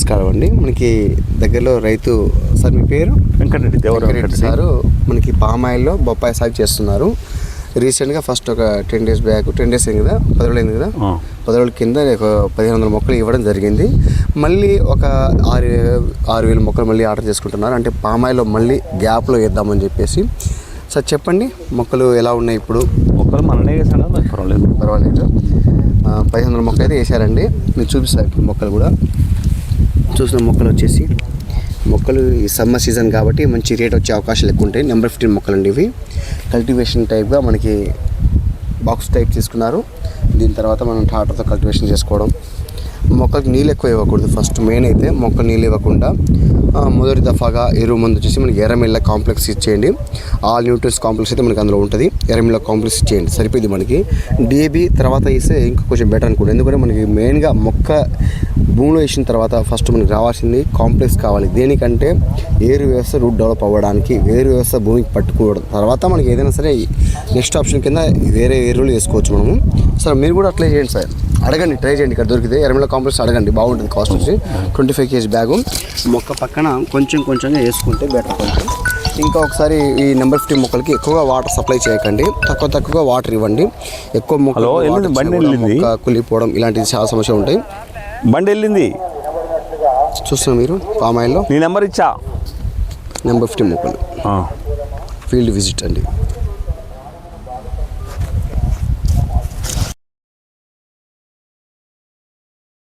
నమస్కారం అండి. మనకి దగ్గరలో రైతు సార్ మీ పేరు? వెంకటరెడ్డి దేవర వెంకటరెడ్డి సారు. మనకి పామాయిల్లో బొప్పాయి సాగు చేస్తున్నారు. రీసెంట్గా ఫస్ట్ ఒక ten days back ten days అయింది కదా? పది రోజులు అయింది కదా. పది రోజుల కింద ఒక పదిహేను వందల మొక్కలు ఇవ్వడం జరిగింది. మళ్ళీ ఒక ఆరు ఆరు వేల మొక్కలు మళ్ళీ ఆర్డర్ చేసుకుంటున్నారు. అంటే పామాయిల్లో మళ్ళీ గ్యాప్లో వేద్దామని చెప్పేసి. సార్ చెప్పండి మొక్కలు ఎలా ఉన్నాయి ఇప్పుడు? మొక్కలు మననే వేసాను పర్వాలేదు. పర్వాలేదు. పదిహేను వందల మొక్కలు అయితే వేసారండి. నేను చూపిస్తాను ఇప్పుడు మొక్కలు కూడా. చూసిన మొక్కలు వచ్చేసి మొక్కలు ఈ సమ్మర్ సీజన్ కాబట్టి మంచి రేట్ వచ్చే అవకాశాలు ఎక్కువ ఉంటాయి. నెంబర్ ఫిఫ్టీన్ మొక్కలు అండి ఇవి. కల్టివేషన్ టైప్గా మనకి బాక్స్ టైప్ తీసుకున్నారు. దీని తర్వాత మనం టాటర్తో కల్టివేషన్ చేసుకోవడం. మొక్కలకు నీళ్ళు ఎక్కువ ఇవ్వకూడదు. ఫస్ట్ మెయిన్ అయితే మొక్క నీళ్ళు ఇవ్వకుండా మొదటి దఫాగా ఎరువు మందు వచ్చేసి మనకి ఎర్రమిళ్ళ కాంప్లెక్స్ ఇచ్చేయండి. ఆల్ న్యూట్రియన్స్ కాంప్లెక్స్ అయితే మనకి అందులో ఉంటుంది. ఎర్రమిళ్ళ కాంప్లెక్స్ ఇచ్చేయండి. సరిపోయింది మనకి. డిఏబి తర్వాత ఇస్తే ఇంకా కొంచెం బెటర్ అనుకోండి. ఎందుకంటే మనకి మెయిన్గా మొక్క భూమిలో వేసిన తర్వాత ఫస్ట్ మనకి రావాల్సింది కాంప్లెక్స్ కావాలి. దేనికంటే ఏరు వ్యవస్థ రూట్ డెవలప్ అవ్వడానికి వేరు వ్యవస్థ భూమికి పట్టుకోవడం. తర్వాత మనకి ఏదైనా సరే నెక్స్ట్ ఆప్షన్ కింద వేరే ఎరువులు వేసుకోవచ్చు మనము. సార్ మీరు కూడా అట్లే చేయండి సార్. అడగండి ట్రై చేయండి. ఇక్కడ దొరికితే ఎర్రమిల్ల కాంప్లెక్స్ అడగండి. బాగుంటుంది కాస్ట్ వచ్చి. Twenty five KG bag. మొక్క పక్కన కొంచెం కొంచెంగా వేసుకుంటే బెటర్ కొంచెం ఇంకా ఒకసారి ఈ నెంబర్ ఫిఫ్టీ మొక్కలకి ఎక్కువగా వాటర్ సప్లై చేయకండి. తక్కువ తక్కువగా వాటర్ ఇవ్వండి. ఎక్కువ మొక్కలు బండి వెళ్ళింది. మొక్క కులిపోవడం ఇలాంటివి చాలా సమస్యలు ఉంటాయి. బండి వెళ్ళింది? చూస్తున్నారు మీరు? పామాయిల్లో నీ నెంబర్ ఇచ్చా? నెంబర్ ఫిఫ్టీ మొక్కలు. ఫీల్డ్ విజిట్ అండి.